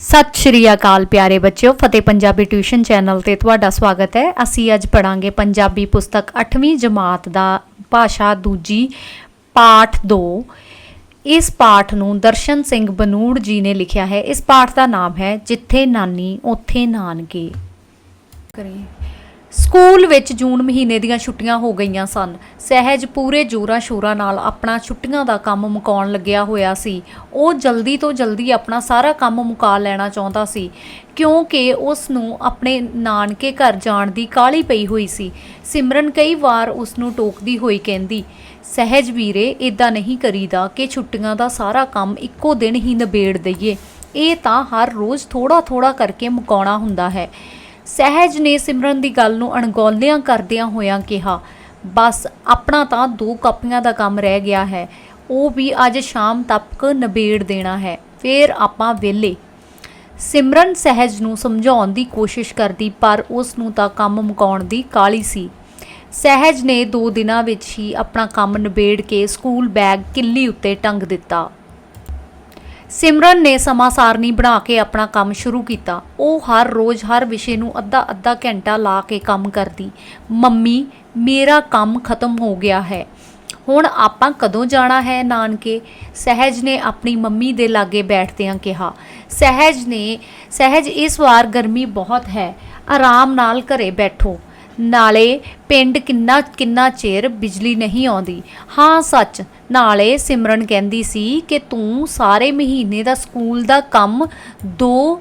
ਸਤਿ ਸ਼੍ਰੀ ਅਕਾਲ ਪਿਆਰੇ ਬੱਚਿਓ, ਫਤਿਹ ਪੰਜਾਬੀ ਟਿਊਸ਼ਨ ਚੈਨਲ ਤੇ ਤੁਹਾਡਾ ਸਵਾਗਤ ਹੈ। ਅਸੀਂ ਅੱਜ ਪੜਾਂਗੇ ਪੰਜਾਬੀ ਪੁਸਤਕ 8ਵੀਂ ਜਮਾਤ ਦਾ ਭਾਸ਼ਾ ਦੂਜੀ ਪਾਠ 2 ਇਸ ਪਾਠ ਨੂੰ ਦਰਸ਼ਨ ਸਿੰਘ ਬਨੂੜ ਜੀ ਨੇ ਲਿਖਿਆ ਹੈ। ਇਸ ਪਾਠ ਦਾ ਨਾਮ ਹੈ, ਜਿੱਥੇ ਨਾਨੀ, ਉੱਥੇ ਨਾਨਕੇ। ਕਰੀਏ। ਸਕੂਲ ਵਿੱਚ ਜੂਨ ਮਹੀਨੇ ਦੀਆਂ ਛੁੱਟੀਆਂ ਹੋ ਗਈਆਂ ਸਨ। ਸਹਿਜ ਪੂਰੇ ਜੋਰਾਂ ਸ਼ੋਰਾਂ ਨਾਲ ਆਪਣਾ ਛੁੱਟੀਆਂ ਦਾ ਕੰਮ ਮੁਕਾਉਣ ਲੱਗਿਆ ਹੋਇਆ ਸੀ। ਉਹ ਜਲਦੀ ਤੋਂ ਜਲਦੀ ਆਪਣਾ ਸਾਰਾ ਕੰਮ ਮੁਕਾ ਲੈਣਾ ਚਾਹੁੰਦਾ ਸੀ, ਕਿਉਂਕਿ ਉਸ ਨੂੰ ਆਪਣੇ ਨਾਨਕੇ ਘਰ ਜਾਣ ਦੀ ਕਾਹਲੀ ਪਈ ਹੋਈ ਸੀ। ਸਿਮਰਨ ਕਈ ਵਾਰ ਉਸ ਨੂੰ ਟੋਕਦੀ ਹੋਈ ਕਹਿੰਦੀ, ਸਹਿਜ ਵੀਰੇ ਇਦਾਂ ਨਹੀਂ ਕਰੀਦਾ ਕਿ ਛੁੱਟੀਆਂ ਦਾ ਸਾਰਾ ਕੰਮ ਇੱਕੋ ਦਿਨ ਹੀ ਨਿਬੇੜ ਦਈਏ। ਇਹ ਤਾਂ ਹਰ ਰੋਜ਼ ਥੋੜਾ ਥੋੜਾ ਕਰਕੇ ਮੁਕਾਉਣਾ ਹੁੰਦਾ ਹੈ। ਸਹਿਜ ਨੇ ਸਿਮਰਨ ਦੀ ਗੱਲ ਨੂੰ ਅਣਗੌਲਿਆਂ ਕਰਦਿਆਂ ਹੋਇਆਂ ਕਿਹਾ, ਬਸ ਆਪਣਾ ਤਾਂ ਦੋ ਕਾਪੀਆਂ ਦਾ ਕੰਮ ਰਹਿ ਗਿਆ ਹੈ, ਉਹ ਵੀ ਅੱਜ ਸ਼ਾਮ ਤੱਕ ਨਿਬੇੜ ਦੇਣਾ ਹੈ, ਫਿਰ ਆਪਾਂ ਵਿਹਲੇ। ਸਿਮਰਨ ਸਹਿਜ ਨੂੰ ਸਮਝਾਉਣ ਦੀ ਕੋਸ਼ਿਸ਼ ਕਰਦੀ, ਪਰ ਉਸ ਨੂੰ ਤਾਂ ਕੰਮ ਮੁਕਾਉਣ ਦੀ ਕਾਲੀ ਸੀ। ਸਹਿਜ ਨੇ ਦੋ ਦਿਨਾਂ ਵਿੱਚ ਹੀ ਆਪਣਾ ਕੰਮ ਨਿਬੇੜ ਕੇ ਸਕੂਲ ਬੈਗ ਕਿੱਲੀ ਉੱਤੇ ਟੰਗ ਦਿੱਤਾ। ਸਿਮਰਨ ਨੇ ਸਮਾਂ ਸਾਰਣੀ ਬਣਾ ਕੇ ਆਪਣਾ ਕੰਮ ਸ਼ੁਰੂ ਕੀਤਾ। ਉਹ ਹਰ ਰੋਜ਼ ਹਰ ਵਿਸ਼ੇ ਨੂੰ ਅੱਧਾ ਅੱਧਾ ਘੰਟਾ ਲਾ ਕੇ ਕੰਮ ਕਰਦੀ। ਮੰਮੀ, ਮੇਰਾ ਕੰਮ ਖਤਮ ਹੋ ਗਿਆ ਹੈ। ਹੁਣ ਆਪਾਂ ਕਦੋਂ ਜਾਣਾ ਹੈ ਨਾਨਕੇ? ਸਹਿਜ ਨੇ ਆਪਣੀ ਮੰਮੀ ਦੇ ਲਾਗੇ ਬੈਠਦਿਆਂ ਕਿਹਾ। ਸਹਿਜ ਨੇ, ਸਹਿਜ ਇਸ ਵਾਰ ਗਰਮੀ ਬਹੁਤ ਹੈ। ਆਰਾਮ ਨਾਲ ਘਰੇ ਬੈਠੋ। ਨਾਲੇ ਪਿੰਡ ਕਿੰਨਾ ਕਿੰਨਾ ਚਿਰ ਬਿਜਲੀ ਨਹੀਂ ਆਉਂਦੀ। ਹਾਂ, ਸੱਚ, ਨਾਲੇ ਸਿਮਰਨ ਕਹਿੰਦੀ ਸੀ ਕਿ ਤੂੰ ਸਾਰੇ ਮਹੀਨੇ ਦਾ ਸਕੂਲ ਦਾ ਕੰਮ ਦੋ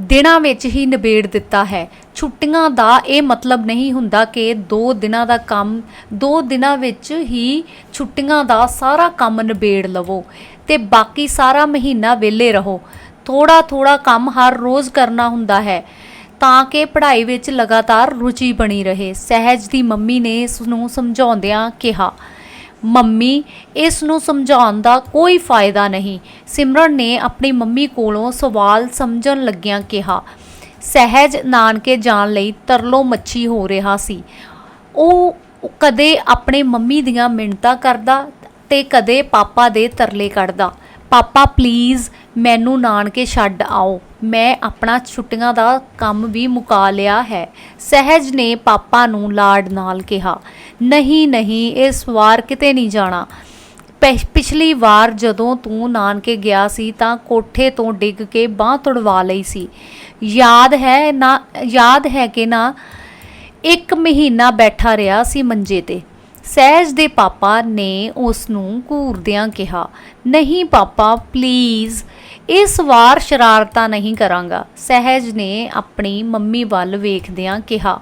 ਦਿਨਾਂ ਵਿੱਚ ਹੀ ਨਿਬੇੜ ਦਿੱਤਾ ਹੈ। ਛੁੱਟੀਆਂ ਦਾ ਇਹ ਮਤਲਬ ਨਹੀਂ ਹੁੰਦਾ ਕਿ ਦੋ ਦਿਨਾਂ ਦਾ ਕੰਮ, ਦੋ ਦਿਨਾਂ ਵਿੱਚ ਹੀ ਛੁੱਟੀਆਂ ਦਾ ਸਾਰਾ ਕੰਮ ਨਿਬੇੜ ਲਵੋ ਤੇ ਬਾਕੀ ਸਾਰਾ ਮਹੀਨਾ ਵਿਹਲੇ ਰਹੋ। ਥੋੜਾ ਥੋੜਾ ਕੰਮ ਹਰ ਰੋਜ਼ ਕਰਨਾ ਹੁੰਦਾ ਹੈ। ਤਾਂ ਕਿ ਪੜ੍ਹਾਈ ਵਿੱਚ ਲਗਾਤਾਰ ਰੁਚੀ ਬਣੀ ਰਹੇ। ਸਹਿਜ ਦੀ ਮੰਮੀ ਨੇ ਇਸ ਨੂੰ ਸਮਝਾਉਂਦਿਆਂ ਕਿਹਾ, ਮੰਮੀ, ਇਸ ਨੂੰ ਸਮਝਾਉਣ ਦਾ ਕੋਈ ਫਾਇਦਾ ਨਹੀਂ। ਸਿਮਰਨ ਨੇ ਆਪਣੀ ਮੰਮੀ ਕੋਲੋਂ ਸਵਾਲ ਸਮਝਣ ਲੱਗਿਆਂ ਕਿਹਾ, ਸਹਿਜ ਨਾਨਕੇ ਜਾਣ ਲਈ ਤਰਲੋ ਮੱਛੀ ਹੋ ਰਿਹਾ ਸੀ। ਉਹ ਕਦੇ ਆਪਣੇ ਮੰਮੀ ਦੀਆਂ ਮਿੰਨਤਾਂ ਕਰਦਾ ਤੇ ਕਦੇ ਪਾਪਾ ਦੇ ਤਰਲੇ ਕੱਢਦਾ। ਪਾਪਾ ਪਲੀਜ਼ ਮੈਨੂੰ ਨਾਨਕੇ ਛੱਡ ਆਓ। ਮੈਂ ਆਪਣਾ ਛੁੱਟੀਆਂ ਦਾ ਕੰਮ ਵੀ ਮੁਕਾ ਲਿਆ ਹੈ। ਸਹਿਜ ਨੇ ਪਾਪਾ ਨੂੰ ਲਾਡ ਨਾਲ ਕਿਹਾ, ਨਹੀਂ ਨਹੀਂ ਇਸ ਵਾਰ ਕਿਤੇ ਨਹੀਂ ਜਾਣਾ। ਪਿਛ- ਪਿਛਲੀ ਵਾਰ ਜਦੋਂ ਤੂੰ ਨਾਨਕੇ ਗਿਆ ਸੀ ਤਾਂ ਕੋਠੇ ਤੋਂ ਡਿੱਗ ਕੇ ਬਾਹ ਤੁੜਵਾ ਲਈ ਸੀ। ਯਾਦ ਹੈ ਨਾ, ਯਾਦ ਹੈ ਕਿ ਨਾ, ਇੱਕ ਮਹੀਨਾ ਬੈਠਾ ਰਿਹਾ ਸੀ ਮੰਜੇ ਤੇ। ਸਹਿਜ ਦੇ ਪਾਪਾ ਨੇ ਉਸ ਨੂੰ ਘੂਰਦਿਆਂ ਕਿਹਾ, ਨਹੀਂ, ਪਾਪਾ ਪਲੀਜ਼ ਇਸ ਵਾਰ ਸ਼ਰਾਰਤਾਂ ਨਹੀਂ ਕਰਾਂਗਾ, ਸਹਿਜ ਨੇ ਆਪਣੀ ਮੰਮੀ ਵੱਲ ਵੇਖਦਿਆਂ ਕਿਹਾ।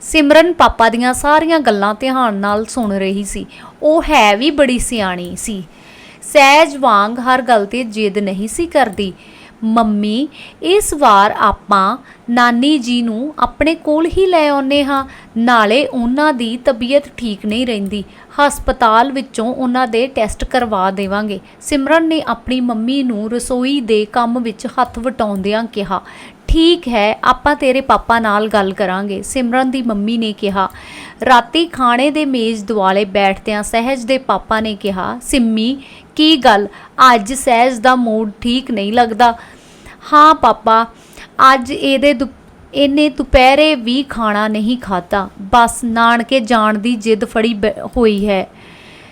ਸਿਮਰਨ ਪਾਪਾ ਦੀਆਂ ਸਾਰੀਆਂ ਗੱਲਾਂ ਧਿਆਨ ਨਾਲ ਸੁਣ ਰਹੀ ਸੀ। ਉਹ ਹੈ ਵੀ ਬੜੀ ਸਿਆਣੀ ਸੀ। ਸਹਿਜ ਵਾਂਗ ਹਰ ਗੱਲ ਤੇ ਜਿੱਦ ਨਹੀਂ ਸੀ ਕਰਦੀ। ਮੰਮੀ, ਇਸ ਵਾਰ ਆਪਾਂ ਨਾਨੀ ਜੀ ਨੂੰ ਆਪਣੇ ਕੋਲ ਹੀ ਲੈ ਆਉਨੇ ਹਾਂ। ਨਾਲੇ ਉਹਨਾਂ ਦੀ ਤਬੀਅਤ ਠੀਕ ਨਹੀਂ ਰਹਿੰਦੀ। ਹਸਪਤਾਲ ਵਿੱਚੋਂ ਉਹਨਾਂ ਦੇ ਟੈਸਟ ਕਰਵਾ ਦੇਵਾਂਗੇ। ਸਿਮਰਨ ਨੇ ਆਪਣੀ ਮੰਮੀ ਨੂੰ ਰਸੋਈ ਦੇ ਕੰਮ ਵਿੱਚ ਹੱਥ ਵਟਾਉਂਦਿਆਂ ਕਿਹਾ, ਠੀਕ ਹੈ, ਆਪਾਂ ਤੇਰੇ ਪਾਪਾ ਨਾਲ ਗੱਲ ਕਰਾਂਗੇ। ਸਿਮਰਨ ਦੀ ਮੰਮੀ ਨੇ ਕਿਹਾ। ਰਾਤੀ ਖਾਣੇ ਦੇ ਮੇਜ਼ ਦੁਆਲੇ ਬੈਠਦਿਆਂ ਸਹਿਜ ਦੇ ਪਾਪਾ ਨੇ ਕਿਹਾ, ਸਿੰਮੀ ਕੀ ਗੱਲ? ਅੱਜ ਸਹਿਜ ਦਾ ਮੂਡ ਠੀਕ ਨਹੀਂ ਲੱਗਦਾ। ਹਾਂ ਪਾਪਾ, ਅੱਜ ਇਹਦੇ ਦੁ- ਇਹਨੇ ਦੁਪਹਿਰੇ ਵੀ ਖਾਣਾ ਨਹੀਂ ਖਾਧਾ। ਬਸ ਨਾਨਕੇ ਜਾਣ ਦੀ ਜਿੱਦ ਫੜੀ ਬੈ- ਹੋਈ ਹੈ।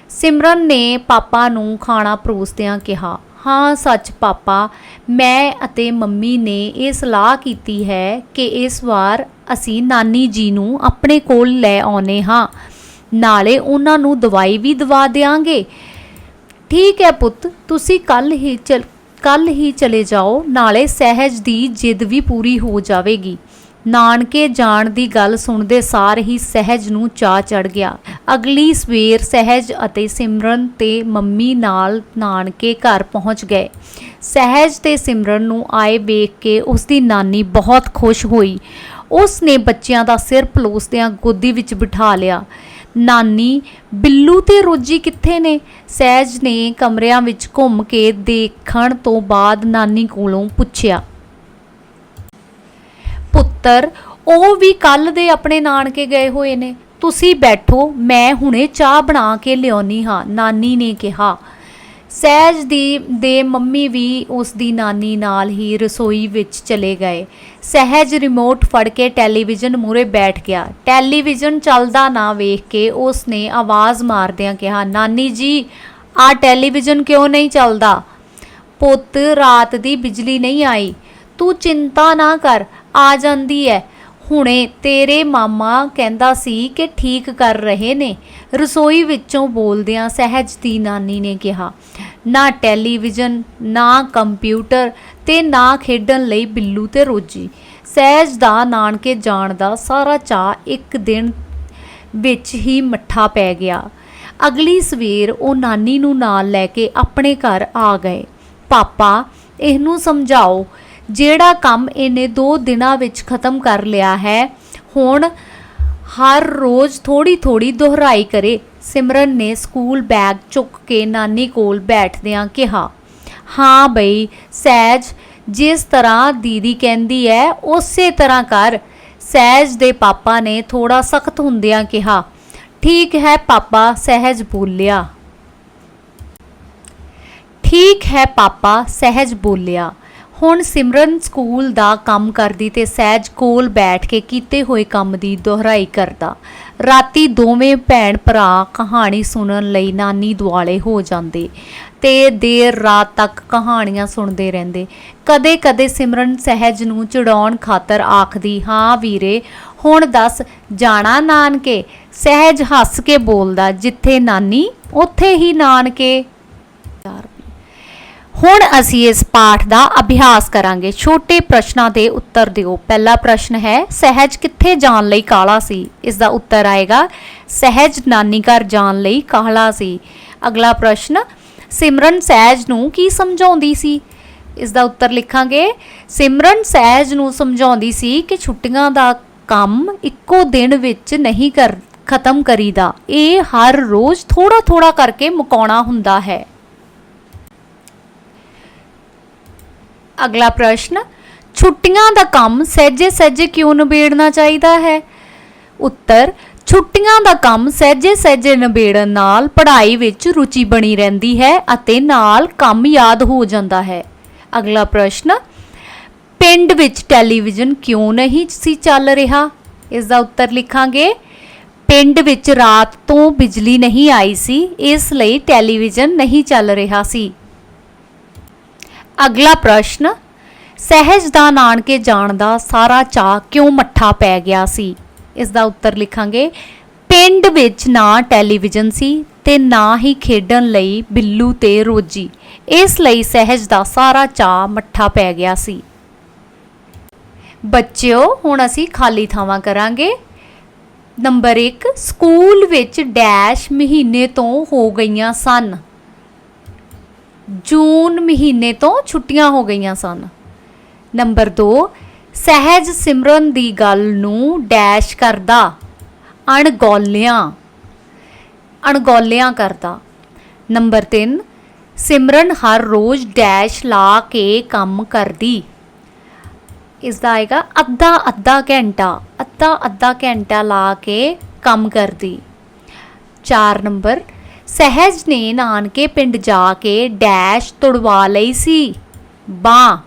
ਸਿਮਰਨ ਨੇ ਪਾਪਾ ਨੂੰ ਖਾਣਾ ਪਰੋਸਦਿਆਂ ਕਿਹਾ, ਹਾਂ ਸੱਚ ਪਾਪਾ, ਮੈਂ ਅਤੇ ਮੰਮੀ ਨੇ ਇਹ ਸਲਾਹ ਕੀਤੀ ਹੈ ਕਿ ਇਸ ਵਾਰ ਅਸੀਂ ਨਾਨੀ ਜੀ ਨੂੰ ਆਪਣੇ ਕੋਲ ਲੈ ਆਉਨੇ ਹਾਂ। ਨਾਲੇ ਉਹਨਾਂ ਨੂੰ ਦਵਾਈ ਵੀ ਦਵਾ ਦੇਵਾਂਗੇ ਠੀਕ ਹੈ ਪੁੱਤ, ਤੁਸੀਂ ਕੱਲ ਹੀ ਚਲ ਕੱਲ ਹੀ ਚਲੇ ਜਾਓ, ਨਾਲੇ ਸਹਿਜ ਦੀ ਜਿੱਦ ਵੀ ਪੂਰੀ ਹੋ ਜਾਵੇਗੀ। ਨਾਨਕੇ ਜਾਣ ਦੀ ਗੱਲ ਸੁਣਦੇ ਸਾਰ ਹੀ ਸਹਿਜ ਨੂੰ ਚਾਹ ਚੜ ਗਿਆ। ਅਗਲੀ ਸਵੇਰ ਸਹਿਜ ਅਤੇ ਸਿਮਰਨ ਤੇ ਮੰਮੀ ਨਾਲ ਨਾਨਕੇ ਘਰ ਪਹੁੰਚ ਗਏ। ਸਹਿਜ ਤੇ ਸਿਮਰਨ ਨੂੰ ਆਏ ਵੇਖ ਕੇ ਉਸ ਦੀ ਨਾਨੀ ਬਹੁਤ ਖੁਸ਼ ਹੋਈ। ਉਸ ਨੇ ਬੱਚਿਆਂ ਦਾ ਸਿਰ ਪਲੋਸਦਿਆਂ ਗੋਦੀ ਵਿੱਚ ਬਿਠਾ ਲਿਆ। ਨਾਨੀ, ਬਿੱਲੂ ਤੇ ਰੋਜੀ ਕਿੱਥੇ ਨੇ? ਸਹਿਜ ਨੇ ਕਮਰਿਆਂ ਵਿੱਚ ਘੁੰਮ ਕੇ ਦੇਖਣ ਤੋਂ ਬਾਅਦ ਨਾਨੀ ਕੋਲੋਂ ਪੁੱਛਿਆ, ਪੁੱਤਰ, ਉਹ ਵੀ ਕੱਲ ਦੇ ਆਪਣੇ ਨਾਨਕੇ ਗਏ ਹੋਏ ਨੇ। ਤੁਸੀਂ ਬੈਠੋ, ਮੈਂ ਹੁਣੇ ਚਾਹ ਬਣਾ ਕੇ ਲਿਆਉਣੀ ਹਾਂ, ਨਾਨੀ ਨੇ ਕਿਹਾ। ਸਹਿਜ ਦੀ, ਦੇ ਮੰਮੀ ਵੀ ਉਸ ਦੀ ਨਾਨੀ ਨਾਲ ਹੀ ਰਸੋਈ ਵਿੱਚ ਚਲੇ ਗਏ। ਸਹਿਜ ਰਿਮੋਟ ਫੜ ਕੇ ਟੈਲੀਵਿਜ਼ਨ ਮੂਰੇ ਬੈਠ ਗਿਆ। ਟੈਲੀਵਿਜ਼ਨ ਚੱਲਦਾ ਨਾ ਵੇਖ ਕੇ ਉਸ ਨੇ ਆਵਾਜ਼ ਮਾਰਦਿਆਂ ਕਿਹਾ, ਨਾਨੀ ਜੀ ਆ ਟੈਲੀਵਿਜ਼ਨ ਕਿਉਂ ਨਹੀਂ ਚੱਲਦਾ? ਪੁੱਤ, ਰਾਤ ਦੀ ਬਿਜਲੀ ਨਹੀਂ ਆਈ। ਤੂੰ ਚਿੰਤਾ ਨਾ ਕਰ, ਆ ਜਾਂਦੀ ਹੈ ਹੁਣੇ ਤੇਰੇ ਮਾਮਾ ਕਹਿੰਦਾ ਸੀ ਕਿ ਠੀਕ ਕਰ ਰਹੇ ਨੇ। ਰਸੋਈ ਵਿੱਚੋਂ ਬੋਲਦਿਆਂ ਸਹਿਜ ਦੀ ਨਾਨੀ ਨੇ ਕਿਹਾ, ਨਾ ਟੈਲੀਵਿਜ਼ਨ, ਨਾ ਕੰਪਿਊਟਰ ਤੇ ਨਾ ਖੇਡਣ ਲਈ ਬਿੱਲੂ ਤੇ ਰੋਜੀ। ਸਹਿਜ ਦਾ ਨਾਨਕੇ ਜਾਣ ਦਾ ਸਾਰਾ ਚਾਅ ਇੱਕ ਦਿਨ ਵਿੱਚ ਹੀ ਮੱਠਾ ਪੈ ਗਿਆ। ਅਗਲੀ ਸਵੇਰ ਉਹ ਨਾਨੀ ਨੂੰ ਨਾਲ ਲੈ ਕੇ ਆਪਣੇ ਘਰ ਆ ਗਏ। ਪਾਪਾ, ਇਹਨੂੰ ਸਮਝਾਓ ਜਿਹੜਾ ਕੰਮ ਇਹਨੇ 2 ਦਿਨਾਂ ਵਿੱਚ ਖਤਮ ਕਰ ਲਿਆ ਹੈ, ਹੁਣ ਹਰ ਰੋਜ਼ ਥੋੜੀ ਥੋੜੀ ਦੁਹਰਾਈ ਕਰੇ। ਸਿਮਰਨ ਨੇ ਸਕੂਲ ਬੈਗ ਚੁੱਕ ਕੇ ਨਾਨੀ ਕੋਲ ਬੈਠਦਿਆਂ ਕਿਹਾ, ਹਾਂ ਬਈ, ਸਹਿਜ, ਜਿਸ ਤਰ੍ਹਾਂ ਦੀਦੀ ਕਹਿੰਦੀ ਹੈ ਉਸੇ ਤਰ੍ਹਾਂ ਕਰ। ਸਹਿਜ ਦੇ ਪਾਪਾ ਨੇ ਥੋੜਾ ਸਖਤ ਹੁੰਦਿਆਂ ਕਿਹਾ, ਠੀਕ ਹੈ ਪਾਪਾ, ਸਹਿਜ ਬੋਲਿਆ। ਠੀਕ ਹੈ ਪਾਪਾ, ਸਹਿਜ ਬੋਲਿਆ। ਹੁਣ ਸਿਮਰਨ ਸਕੂਲ ਦਾ ਕੰਮ ਕਰਦੀ ਤੇ ਸਹਿਜ ਕੋਲ ਬੈਠ ਕੇ ਕੀਤੇ ਹੋਏ ਕੰਮ ਦੀ ਦੁਹਰਾਈ ਕਰਦਾ। ਰਾਤੀ ਦੋਵੇਂ ਭੈਣ ਭਰਾ ਕਹਾਣੀ ਸੁਣਨ ਲਈ ਨਾਨੀ ਦੁਆਲੇ ਹੋ ਜਾਂਦੇ ਤੇ ਦੇਰ ਰਾਤ ਤੱਕ ਕਹਾਣੀਆਂ ਸੁਣਦੇ ਰਹਿੰਦੇ। ਕਦੇ-ਕਦੇ ਸਿਮਰਨ ਸਹਿਜ ਨੂੰ ਚੜਾਉਣ ਖਾਤਰ ਆਖਦੀ, ਹਾਂ ਵੀਰੇ, ਹੁਣ ਦੱਸ, ਜਾਣਾ ਨਾਨਕੇ? ਸਹਿਜ ਹੱਸ ਕੇ ਬੋਲਦਾ, ਜਿੱਥੇ ਨਾਨੀ, ਉੱਥੇ ਹੀ ਨਾਨਕੇ। ਹੁਣ ਅਸੀਂ ਇਸ ਪਾਠ ਦਾ ਅਭਿਆਸ ਕਰਾਂਗੇ। ਛੋਟੇ ਪ੍ਰਸ਼ਨਾਂ ਦੇ ਉੱਤਰ ਦਿਓ। ਪਹਿਲਾ ਪ੍ਰਸ਼ਨ ਹੈ, ਸਹਿਜ ਕਿੱਥੇ ਜਾਣ ਲਈ ਕਾਲਾ ਸੀ? ਇਸ ਦਾ ਉੱਤਰ ਆਏਗਾ, ਸਹਿਜ ਨਾਨੀ ਘਰ ਜਾਣ ਲਈ ਕਾਹਲਾ ਸੀ। ਅਗਲਾ ਪ੍ਰਸ਼ਨ, ਸਿਮਰਨ ਸਹਿਜ ਨੂੰ ਕੀ ਸਮਝਾਉਂਦੀ ਸੀ? ਇਸ ਦਾ ਉੱਤਰ ਲਿਖਾਂਗੇ, ਸਿਮਰਨ ਸਹਿਜ ਨੂੰ ਸਮਝਾਉਂਦੀ ਸੀ ਕਿ ਛੁੱਟੀਆਂ ਦਾ ਕੰਮ ਇੱਕੋ ਦਿਨ ਵਿੱਚ ਨਹੀਂ ਕਰ, ਖਤਮ ਕਰੀਦਾ। ਇਹ ਹਰ ਰੋਜ਼ ਥੋੜਾ ਥੋੜਾ ਕਰਕੇ ਮੁਕਾਉਣਾ ਹੁੰਦਾ ਹੈ। ਅਗਲਾ ਪ੍ਰਸ਼ਨ, ਛੁੱਟੀਆਂ ਦਾ ਕੰਮ ਸਹਿਜੇ ਸਹਿਜੇ ਕਿਉਂ ਨਿਬੇੜਨਾ ਚਾਹੀਦਾ ਹੈ? ਉੱਤਰ, ਛੁੱਟੀਆਂ ਦਾ ਕੰਮ ਸਹਿਜੇ ਸਹਿਜੇ ਨਿਬੇੜਨ ਨਾਲ ਪੜ੍ਹਾਈ ਵਿੱਚ ਰੁਚੀ ਬਣੀ ਰਹਿੰਦੀ ਹੈ ਅਤੇ ਨਾਲ ਕੰਮ ਯਾਦ ਹੋ ਜਾਂਦਾ ਹੈ। ਅਗਲਾ ਪ੍ਰਸ਼ਨ, ਪਿੰਡ ਵਿੱਚ ਟੈਲੀਵਿਜ਼ਨ ਕਿਉਂ ਨਹੀਂ ਸੀ ਚੱਲ ਰਿਹਾ? ਇਸ ਦਾ ਉੱਤਰ ਲਿਖਾਂਗੇ। ਪਿੰਡ ਵਿੱਚ ਰਾਤ ਤੋਂ ਬਿਜਲੀ ਨਹੀਂ ਆਈ ਸੀ, ਇਸ ਲਈ ਟੈਲੀਵਿਜ਼ਨ ਨਹੀਂ ਚੱਲ ਰਿਹਾ ਸੀ। ਅਗਲਾ ਪ੍ਰਸ਼ਨ, ਸਹਿਜ ਦਾ ਨਾਨਕੇ ਜਾਣ ਦਾ ਸਾਰਾ ਚਾਅ ਕਿਉਂ ਮੱਠਾ ਪੈ ਗਿਆ ਸੀ? ਇਸ ਦਾ ਉੱਤਰ ਲਿਖਾਂਗੇ, ਪਿੰਡ ਵਿੱਚ ਨਾ ਟੈਲੀਵਿਜ਼ਨ ਸੀ ਤੇ ਨਾ ਹੀ ਖੇਡਣ ਲਈ ਬਿੱਲੂ ਤੇ ਰੋਜੀ। ਇਸ ਲਈ ਸਹਿਜ ਦਾ ਸਾਰਾ ਚਾਅ ਮੱਠਾ ਪੈ ਗਿਆ ਸੀ। ਬੱਚਿਓ, ਹੁਣ ਅਸੀਂ ਖਾਲੀ ਥਾਵਾਂ ਕਰਾਂਗੇ। ਨੰਬਰ 1 ਸਕੂਲ ਵਿੱਚ ਡੈਸ਼ ਮਹੀਨੇ ਤੋਂ ਹੋ ਗਈਆਂ ਸਨ। ਜੂਨ ਮਹੀਨੇ ਤੋਂ ਛੁੱਟੀਆਂ ਹੋ ਗਈਆਂ ਸਨ। ਨੰਬਰ 2 ਸਹਿਜ ਸਿਮਰਨ ਦੀ ਗੱਲ ਨੂੰ ਡੈਸ਼ ਕਰਦਾ, ਅਣਗੌਲਿਆਂ ਅਣਗੌਲਿਆਂ ਕਰਦਾ। ਨੰਬਰ 3 ਸਿਮਰਨ ਹਰ ਰੋਜ਼ ਡੈਸ਼ ਲਾ ਕੇ ਕੰਮ ਕਰਦੀ। ਇਸ ਦਾ ਆਏਗਾ ਅੱਧਾ ਅੱਧਾ ਘੰਟਾ, ਅੱਧਾ ਅੱਧਾ ਘੰਟਾ ਲਾ ਕੇ ਕੰਮ ਕਰਦੀ। 4 ਨੰਬਰ ਸਹਿਜ ਨੇ ਨਾਨਕੇ ਪਿੰਡ ਜਾ ਕੇ ਡੈਸ਼ ਤੁੜਵਾ ਲਈ ਸੀ। ਬਾਂ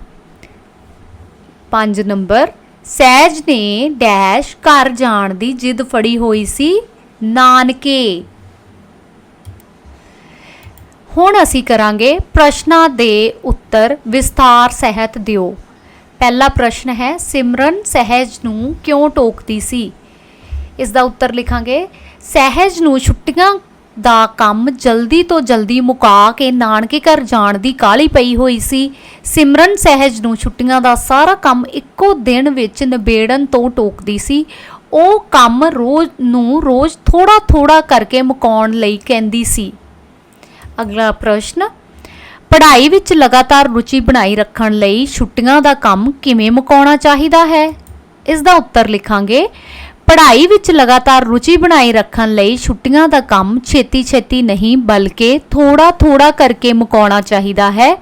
5 ਨੰਬਰ। ਸਹਿਜ ਨੇ ਡੈਸ਼ ਘਰ ਜਾਣ ਦੀ ਜਿੱਦ ਫੜੀ ਹੋਈ ਸੀ। ਨਾਨਕੇ। ਹੁਣ ਅਸੀਂ ਕਰਾਂਗੇ ਪ੍ਰਸ਼ਨਾਂ ਦੇ ਉੱਤਰ ਵਿਸਥਾਰ ਸਹਿਤ ਦਿਓ। ਪਹਿਲਾ ਪ੍ਰਸ਼ਨ ਹੈ, ਸਿਮਰਨ ਸਹਿਜ ਨੂੰ ਕਿਉਂ ਟੋਕਦੀ ਸੀ? ਇਸ ਦਾ ਉੱਤਰ ਲਿਖਾਂਗੇ। ਸਹਿਜ ਨੂੰ ਛੁੱਟੀਆਂ ਦਾ ਕੰਮ ਜਲਦੀ ਤੋਂ ਜਲਦੀ ਮੁਕਾ ਕੇ ਨਾਨਕੇ ਘਰ ਜਾਣ ਦੀ ਕਾਹਲੀ ਪਈ ਹੋਈ ਸੀ। ਸਿਮਰਨ ਸਹਿਜ ਨੂੰ ਛੁੱਟੀਆਂ ਦਾ ਸਾਰਾ ਕੰਮ ਇੱਕੋ ਦਿਨ ਵਿੱਚ ਨਿਬੇੜਨ ਤੋਂ ਟੋਕਦੀ ਸੀ। ਉਹ ਕੰਮ ਰੋਜ਼ ਨੂੰ ਰੋਜ਼ ਥੋੜਾ ਥੋੜਾ ਕਰਕੇ ਮੁਕਾਉਣ ਲਈ ਕਹਿੰਦੀ ਸੀ। ਅਗਲਾ ਪ੍ਰਸ਼ਨ, ਪੜ੍ਹਾਈ ਵਿੱਚ ਲਗਾਤਾਰ ਰੁਚੀ ਬਣਾਈ ਰੱਖਣ ਲਈ ਛੁੱਟੀਆਂ ਦਾ ਕੰਮ ਕਿਵੇਂ ਮੁਕਾਉਣਾ ਚਾਹੀਦਾ ਹੈ? ਇਸ ਦਾ ਉੱਤਰ ਲਿਖਾਂਗੇ। ਪੜ੍ਹਾਈ ਵਿੱਚ ਲਗਾਤਾਰ ਰੁਚੀ ਬਣਾਈ ਰੱਖਣ ਲਈ ਛੁੱਟੀਆਂ ਦਾ ਕੰਮ ਛੇਤੀ-ਛੇਤੀ ਨਹੀਂ, ਬਲਕਿ ਥੋੜਾ-ਥੋੜਾ ਕਰਕੇ ਮੁਕਾਉਣਾ ਚਾਹੀਦਾ ਹੈ।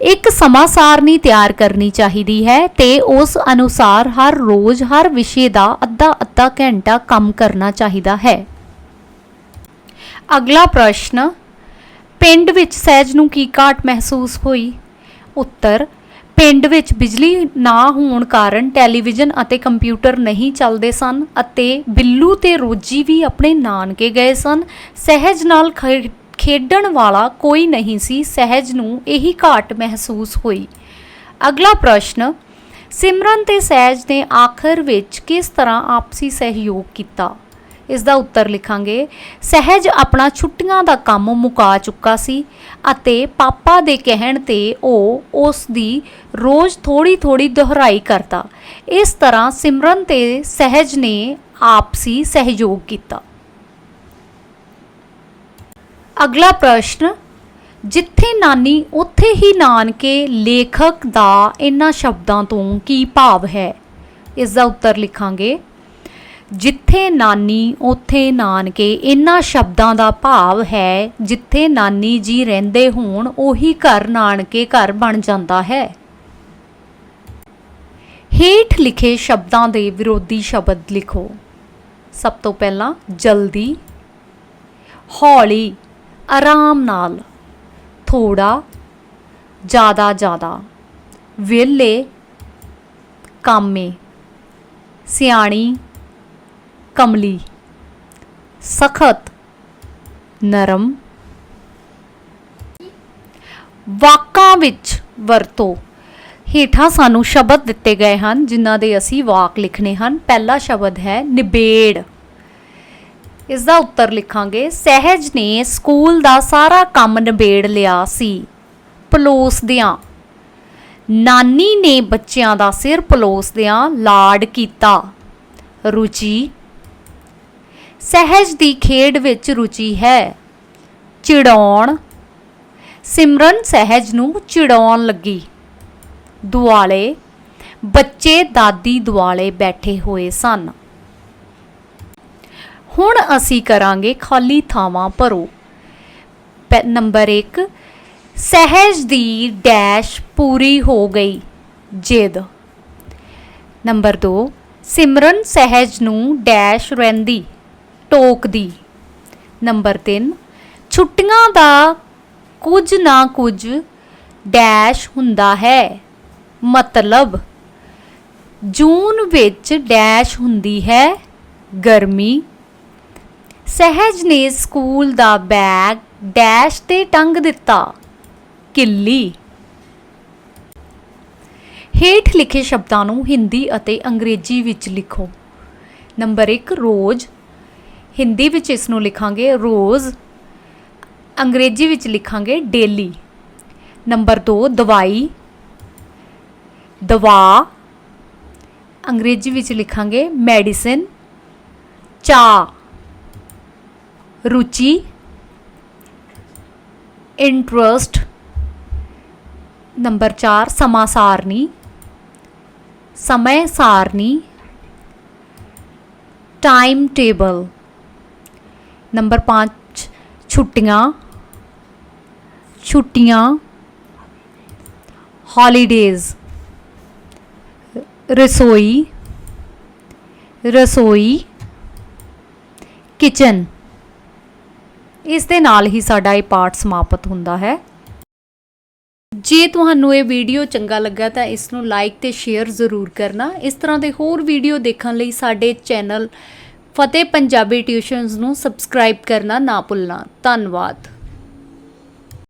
ਇੱਕ ਸਮਾਂ ਸਾਰਨੀ ਤਿਆਰ ਕਰਨੀ ਚਾਹੀਦੀ ਹੈ ਤੇ ਉਸ ਅਨੁਸਾਰ ਹਰ ਰੋਜ਼ ਹਰ ਵਿਸ਼ੇ ਦਾ ਅੱਧਾ-ਅੱਧਾ ਘੰਟਾ ਕੰਮ ਕਰਨਾ ਚਾਹੀਦਾ ਹੈ। ਅਗਲਾ ਪ੍ਰਸ਼ਨ, ਪਿੰਡ ਵਿੱਚ ਸਹਿਜ ਨੂੰ ਕੀ ਘਾਟ ਮਹਿਸੂਸ ਹੋਈ? ਉੱਤਰ ਪਿੰਡ ਵਿੱਚ ਬਿਜਲੀ ਨਾ ਹੋਣ ਕਾਰਨ ਟੈਲੀਵਿਜ਼ਨ ਅਤੇ ਕੰਪਿਊਟਰ ਨਹੀਂ ਚੱਲਦੇ ਸਨ ਅਤੇ ਬਿੱਲੂ ਤੇ ਰੋਜੀ ਵੀ ਆਪਣੇ ਨਾਨਕੇ ਗਏ ਸਨ। ਸਹਿਜ ਨਾਲ ਖੇ- ਖੇਡਣ ਵਾਲਾ ਕੋਈ ਨਹੀਂ ਸੀ। ਸਹਿਜ ਨੂੰ ਇਹੀ ਘਾਟ ਮਹਿਸੂਸ ਹੋਈ। ਅਗਲਾ ਪ੍ਰਸ਼ਨ, ਸਿਮਰਨ ਤੇ ਸਹਿਜ ਨੇ ਆਖਰ ਵਿੱਚ ਕਿਸ ਤਰ੍ਹਾਂ ਆਪਸੀ ਸਹਿਯੋਗ ਕੀਤਾ? ਇਸ ਦਾ ਉੱਤਰ ਲਿਖਾਂਗੇ। ਸਹਿਜ ਆਪਣਾ ਛੁੱਟੀਆਂ ਦਾ ਕੰਮ ਮੁਕਾ ਚੁੱਕਾ ਸੀ ਅਤੇ ਪਾਪਾ ਦੇ ਕਹਿਣ ਤੇ ਉਹ ਉਸ ਦੀ ਰੋਜ਼ ਥੋੜੀ-ਥੋੜੀ ਦੁਹਰਾਈ ਕਰਦਾ। ਇਸ ਤਰ੍ਹਾਂ ਸਿਮਰਨ ਤੇ ਸਹਿਜ ਨੇ ਆਪਸੀ ਸਹਿਯੋਗ ਕੀਤਾ। ਅਗਲਾ ਪ੍ਰਸ਼ਨ, ਜਿੱਥੇ ਨਾਨੀ, ਉੱਥੇ ਹੀ ਨਾਨਕੇ ਲੇਖਕ ਦਾ ਇਹਨਾਂ ਸ਼ਬਦਾਂ ਤੋਂ ਕੀ ਭਾਵ ਹੈ? ਇਸ ਦਾ ਉੱਤਰ ਲਿਖਾਂਗੇ। ਜਿੱਥੇ ਨਾਨੀ, ਉੱਥੇ ਨਾਨਕੇ ਇਹਨਾਂ ਸ਼ਬਦਾਂ ਦਾ ਭਾਵ ਹੈ, ਜਿੱਥੇ ਨਾਨੀ ਜੀ ਰਹਿੰਦੇ ਹੋਣ, ਉਹੀ ਘਰ ਨਾਨਕੇ ਘਰ ਬਣ ਜਾਂਦਾ ਹੈ। ਹੇਠ ਲਿਖੇ ਸ਼ਬਦਾਂ ਦੇ ਵਿਰੋਧੀ ਸ਼ਬਦ ਲਿਖੋ। ਸਭ ਤੋਂ ਪਹਿਲਾਂ ਜਲਦੀ, ਹੌਲੀ, ਆਰਾਮ ਨਾਲ ਥੋੜਾ ਜ਼ਿਆਦਾ ਜ਼ਿਆਦਾ, ਵਿਹਲੇ, ਕਾਮੇ, ਸਿਆਣੀ ਕਮਲੀ ਸਖਤ ਨਰਮ ਵਾਕਾਂ ਵਿੱਚ ਵਰਤੋ ਹੇਠਾਂ ਸਾਨੂੰ ਸ਼ਬਦ ਦਿੱਤੇ ਗਏ ਹਨ ਜਿਨ੍ਹਾਂ ਦੇ ਅਸੀਂ ਵਾਕ ਲਿਖਣੇ ਹਨ ਪਹਿਲਾ ਸ਼ਬਦ ਹੈ ਨਿਬੇੜ ਇਸ ਦਾ ਉੱਤਰ ਲਿਖਾਂਗੇ ਸਹਿਜ ਨੇ ਸਕੂਲ ਦਾ ਸਾਰਾ ਕੰਮ ਨਿਬੇੜ ਲਿਆ ਸੀ ਪਲੋਸਦਿਆਂ ਨਾਨੀ ਨੇ ਬੱਚਿਆਂ ਦਾ ਸਿਰ ਪਲੋਸਦਿਆਂ ਲਾਡ ਕੀਤਾ ਰੁਚੀ ਸਹਿਜ ਦੀ ਖੇਡ ਵਿੱਚ ਰੁਚੀ ਹੈ। ਚਿੜਾਉਣ। ਸਿਮਰਨ ਸਹਿਜ ਨੂੰ ਚਿੜਾਉਣ ਲੱਗੀ। ਦੁਆਲੇ ਬੱਚੇ ਦਾਦੀ ਦੁਆਲੇ ਬੈਠੇ ਹੋਏ ਸਨ। ਹੁਣ ਅਸੀਂ ਕਰਾਂਗੇ ਖਾਲੀ ਥਾਵਾਂ ਭਰੋ। ਪੈ- ਨੰਬਰ 1 ਸਹਿਜ ਦੀ ਡੈਸ਼ ਪੂਰੀ ਹੋ ਗਈ। ਜਿੱਦ। ਨੰਬਰ 2 ਸਿਮਰਨ ਸਹਿਜ ਨੂੰ ਡੈਸ਼ ਰਹਿੰਦੀ। ਟੋਕਦੀ ਨੰਬਰ 3 ਛੁੱਟੀਆਂ ਦਾ ਕੁਝ ਨਾ ਕੁਝ ਡੈਸ਼ ਹੁੰਦਾ ਹੈ। ਮਤਲਬ, ਜੂਨ ਵਿੱਚ ਡੈਸ਼ ਹੁੰਦੀ ਹੈ ਗਰਮੀ। ਸਹਿਜ ਨੇ ਸਕੂਲ ਦਾ ਬੈਗ ਡੈਸ਼ ਤੇ ਟੰਗ ਦਿੱਤਾ, ਕਿੱਲੀ। ਹੇਠ ਲਿਖੇ ਸ਼ਬਦਾਂ ਨੂੰ ਹਿੰਦੀ ਅਤੇ ਅੰਗਰੇਜ਼ੀ ਵਿੱਚ ਲਿਖੋ। ਨੰਬਰ 1 ਰੋਜ਼ ਹਿੰਦੀ ਵਿੱਚ ਇਸ ਨੂੰ ਲਿਖਾਂਗੇ ਰੋਜ਼, ਅੰਗਰੇਜ਼ੀ ਵਿੱਚ ਲਿਖਾਂਗੇ ਡੇਲੀ। ਨੰਬਰ 2 ਦਵਾਈ। ਦਵਾ, ਅੰਗਰੇਜ਼ੀ ਵਿੱਚ ਲਿਖਾਂਗੇ ਮੈਡੀਸਿਨ। ਚਾਹ, ਰੁਚੀ। ਇੰਟਰਸਟ। ਨੰਬਰ 4 ਸਮਾਂ ਸਾਰਨੀ ਸਮੇਂ ਸਾਰਨੀ ਟਾਈਮ ਟੇਬਲ। ਨੰਬਰ 5 ਛੁੱਟੀਆਂ ਛੁੱਟੀਆਂ ਹੌਲੀਡੇਜ਼ ਰਸੋਈ ਰਸੋਈ ਕਿਚਨ ਇਸ ਦੇ ਨਾਲ ਹੀ ਸਾਡਾ ਇਹ ਪਾਠ ਸਮਾਪਤ ਹੁੰਦਾ ਹੈ। ਜੇ ਤੁਹਾਨੂੰ ਇਹ ਵੀਡੀਓ ਚੰਗਾ ਲੱਗਾ ਤਾਂ ਇਸ ਨੂੰ ਲਾਈਕ ਤੇ ਸ਼ੇਅਰ ਜ਼ਰੂਰ ਕਰਨਾ। ਇਸ ਤਰ੍ਹਾਂ ਦੇ ਹੋਰ ਵੀਡੀਓ ਦੇਖਣ ਲਈ ਸਾਡੇ ਚੈਨਲ ਫਤਿਹ ਪੰਜਾਬੀ ਟਿਊਸ਼ਨਸ ਨੂੰ ਸਬਸਕ੍ਰਾਈਬ ਕਰਨਾ ਨਾ ਭੁੱਲਣਾ। ਧੰਨਵਾਦ।